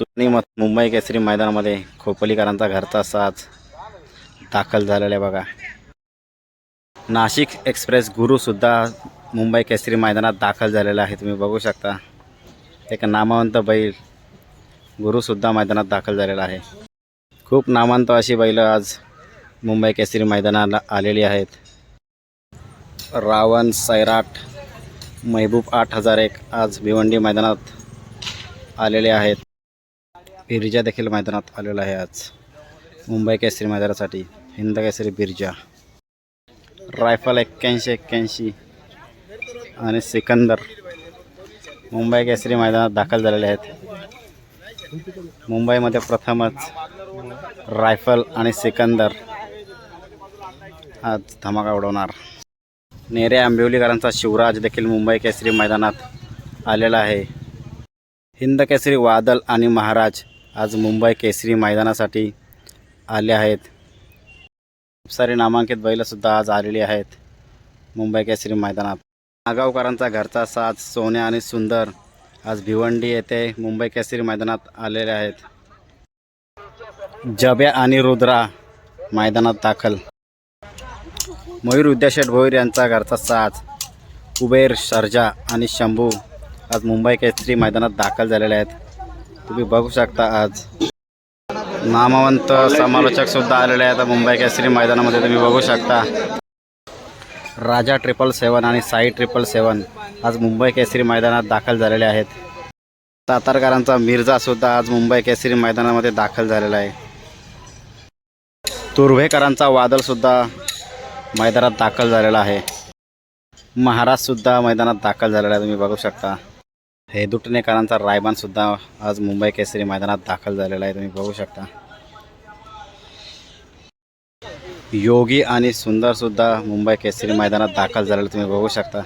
तुम्ही मत मुंबई केसरी मैदानामध्ये खोपलीकरांचा घरचा साज दाखल झालेला आहे बघा. नाशिक एक्सप्रेस गुरुसुद्धा मुंबई केसरी मैदानात दाखल झालेला आहे. तुम्ही बघू शकता. एक नामवंत बैल गुरुसुद्धा मैदानात दाखल झालेला आहे. खूप नामांत अशी बैलं आज मुंबई केसरी मैदानाला आलेली आहेत. रावण सैराट महबूब आठ हजार एक आज भिवंडी मैदानात आलेले आहेत. बिर्जा देखील मैदानात आलेला आहे आज. मुंबई केसरी मैदानासाठी हिंद केसरी बिर्जा. रायफल एक्क्याऐंशी एक्क्याऐंशी आणि सिकंदर. मुंबई केसरी मैदानात दाखल झालेले आहेत. मुंबईमध्ये प्रथमच रायफल आणि सिकंदर आज धमाका उडवणार. नेरे आंबिवलीकरांचा शिवराज देखील मुंबई केसरी मैदानात आलेला आहे. हिंद केसरी वादल आणि महाराज आज मुंबई केसरी मैदानासाठी आले आहेत. खूप सारे नामांकित बैलंसुद्धा आज आलेली आहेत मुंबई केसरी मैदानात. नागावकरांचा घरचा साज सोने आणि सुंदर आज भिवंडी येथे मुंबई केसरी मैदानात आलेले आहेत. जब्या आणि रुद्रा मैदानात दाखल. मयूर विद्याशेठ भोईर यांचा घरचा साज कुबेर शर्जा आणि शंभू आज मुंबई केसरी मैदानात दाखल झालेले आहेत. तुम्ही बघू शकता आज. नामवंत समालोचक सुद्धा आलेले आहेत. मुंबई केसरी मैदानामध्ये तुम्ही बघू शकता. राजा ट्रिपल सेवन आणि साई ट्रिपल सेवन आज मुंबई केसरी मैदानात दाखल झालेले आहेत. सातारकरांचा मिर्झा सुद्धा आज मुंबई केसरी मैदानामध्ये दाखल झालेला आहे. तुर्भेकरांचा वादळ सुद्धा मैदानात दाखल झालेला आहे. महाराजसुद्धा मैदानात दाखल झालेला आहे. तुम्ही बघू शकता. हे दुटणेकरांचा रायबानसुद्धा आज मुंबई केसरी मैदानात दाखल झालेला आहे. तुम्ही बघू शकता. योगी आणि सुंदरसुद्धा मुंबई केसरी मैदानात दाखल झालेलं तुम्ही बघू शकता.